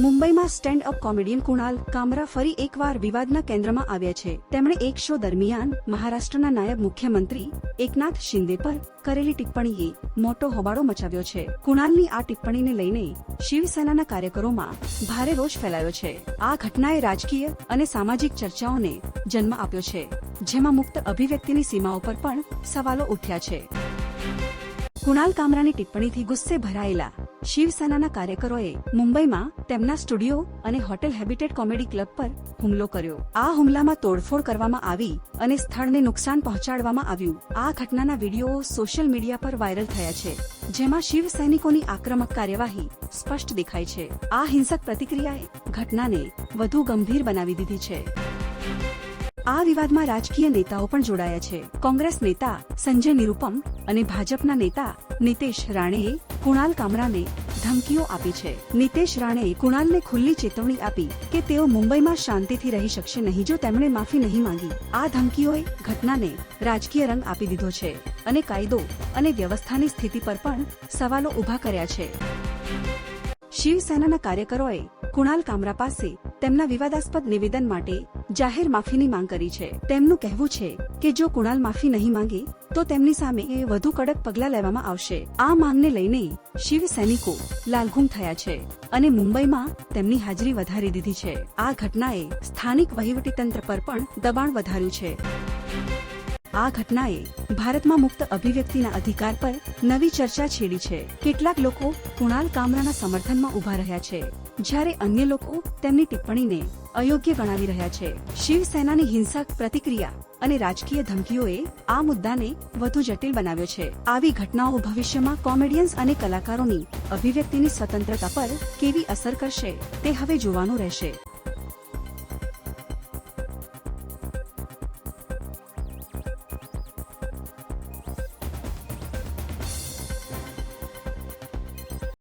મુંબઈમાં stand up comedian Kunal Kamra ફરી એકવાર વિવાદના કેન્દ્રમાં આવ્યા છે. તેમણે એક શો દરમિયાન મહારાષ્ટ્રના નાયબ મુખ્યમંત્રી એકનાથ શિંદે પર કરેલી ટિપ્પણીએ મોટો હોબાળો મચાવ્યો છે. કુણાલની આ ટિપ્પણીને લઈને શિવસેનાના કાર્યકરોમાં ભારે રોષ ફેલાયો છે. આ ઘટનાએ રાજકીય અને સામાજિક ચર્ચાઓને જન્મ આપ્યો છે, જેમાં મુક્ત અભિવ્યક્તિની સીમાઓ પર પણ સવાલો ઉઠ્યા છે. કુણાલ કામરાની ટિપ્પણીથી ગુસ્સે ભરાયેલા શિવસેનાના કાર્યકરોએ મુંબઈમાં તેમના સ્ટુડિયો અને હોટેલ હેબિટેટ કોમેડી ક્લબ પર હુમલો કર્યો. આ હુમલામાં તોડફોડ કરવામાં આવી અને સ્થળને નુકસાન પહોંચાડવામાં આવ્યું. આ ઘટનાના વીડિયો સોશિયલ મીડિયા પર વાયરલ થયા છે, જેમાં શિવ સૈનિકોની આક્રમક કાર્યવાહી સ્પષ્ટ દેખાય છે. આ હિંસક પ્રતિક્રિયાએ ઘટનાને વધુ ગંભીર બનાવી દીધી છે. આ વિવાદમાં રાજકીય નેતાઓ પણ જોડાયા છે. કોંગ્રેસ નેતા સંજય નિરુપમ અને ભાજપના નેતા નીતેશ રાણેએ કુણાલ કામરાને ધમકીઓ આપી છે. નીતેશ રાણેએ કુણાલને ખુલ્લી ચેતવણી આપી કે તેઓ મુંબઈમાં શાંતિથી રહી શકશે નહીં જો તેમણે માફી નહીં માંગી. આ ધમકીઓએ ઘટનાને રાજકીય રંગ આપી દીધો છે અને કાયદો અને વ્યવસ્થાની સ્થિતિ પર પણ સવાલો ઊભા કર્યા છે. શિવસેનાના કાર્યકરોએ કુણાલ કામરા પાસે તેમના વિવાદાસ્પદ નિવેદન માટે જાહેર માફીની માંગ કરી છે. તેમનું કહેવું છે કે જો કુણાલ માફી નહીં માંગે, તો તેમની સામે વધુ કડક પગલાં લેવામાં આવશે. આ માંગને લઈને શિવ સૈનિકો લાલઘુમ થયા છે અને મુંબઈમાં તેમની હાજરી વધારી દીધી છે. આ ઘટનાએ સ્થાનિક વહીવટીતંત્ર પર પણ દબાણ વધાર્યું છે. આ ઘટનાએ ભારતમાં મુક્ત અભિવ્યક્તિના અધિકાર પર નવી ચર્ચા છેડી છે. કેટલાક લોકો કુણાલ કામરાના સમર્થનમાં ઊભા રહ્યા છે, જ્યારે અન્ય લોકો તેમની ટિપ્પણીને અયોગ્ય ગણાવી રહ્યા છે. શિવસેનાની હિંસક પ્રતિક્રિયા અને રાજકીય ધમકીઓએ આ મુદ્દાને વધુ જટિલ બનાવ્યો છે. આવી ઘટનાઓ ભવિષ્યમાં કોમેડિયન્સ અને કલાકારોની અભિવ્યક્તિની સ્વતંત્રતા પર કેવી અસર કરશે, તે હવે જોવાનું રહેશે.